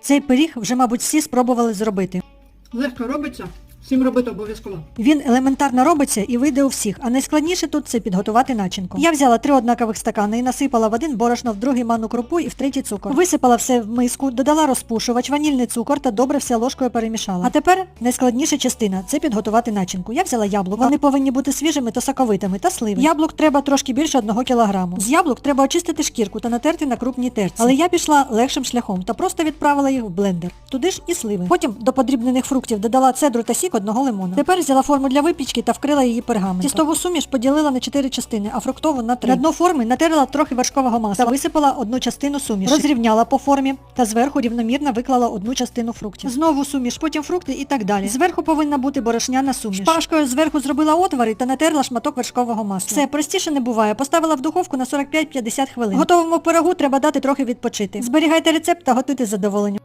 Цей пиріг вже, мабуть, всі спробували зробити. Легко робиться, всім робити обов'язково. Він елементарно робиться і вийде у всіх, а найскладніше тут це підготувати начинку. Я взяла три однакових стакани і насипала в один борошно, в другий манну крупу і в третій цукор. Висипала все в миску, додала розпушувач, ванільний цукор та добре все ложкою перемішала. А тепер найскладніша частина це підготувати начинку. Я взяла яблука. Вони повинні бути свіжими та соковитими та сливи. Яблук треба трошки більше одного кілограму. З яблук треба очистити шкірку та натерти на крупній терці. Але я пішла легшим шляхом та просто відправила їх в блендер. Туди ж і сливи. Потім до подрібнених фруктів додала цедру та сік одного лимона. Тепер взяла форму для випічки та вкрила її пергаментом. Тістову суміш поділила на чотири частини, а фруктову на три. На дно форми натерла трохи вершкового масла та висипала одну частину суміші. Розрівняла по формі та зверху рівномірно виклала одну частину фруктів. Знову суміш, потім фрукти і так далі. Зверху повинна бути борошняна суміш. Шпажкою зверху зробила отвори та натерла шматок вершкового масла. Все, простіше не буває. Поставила в духовку на 45-50 хвилин. Готовому пирогу треба дати трохи відпочити. Зберігайте рецепт та готуйте задоволенням.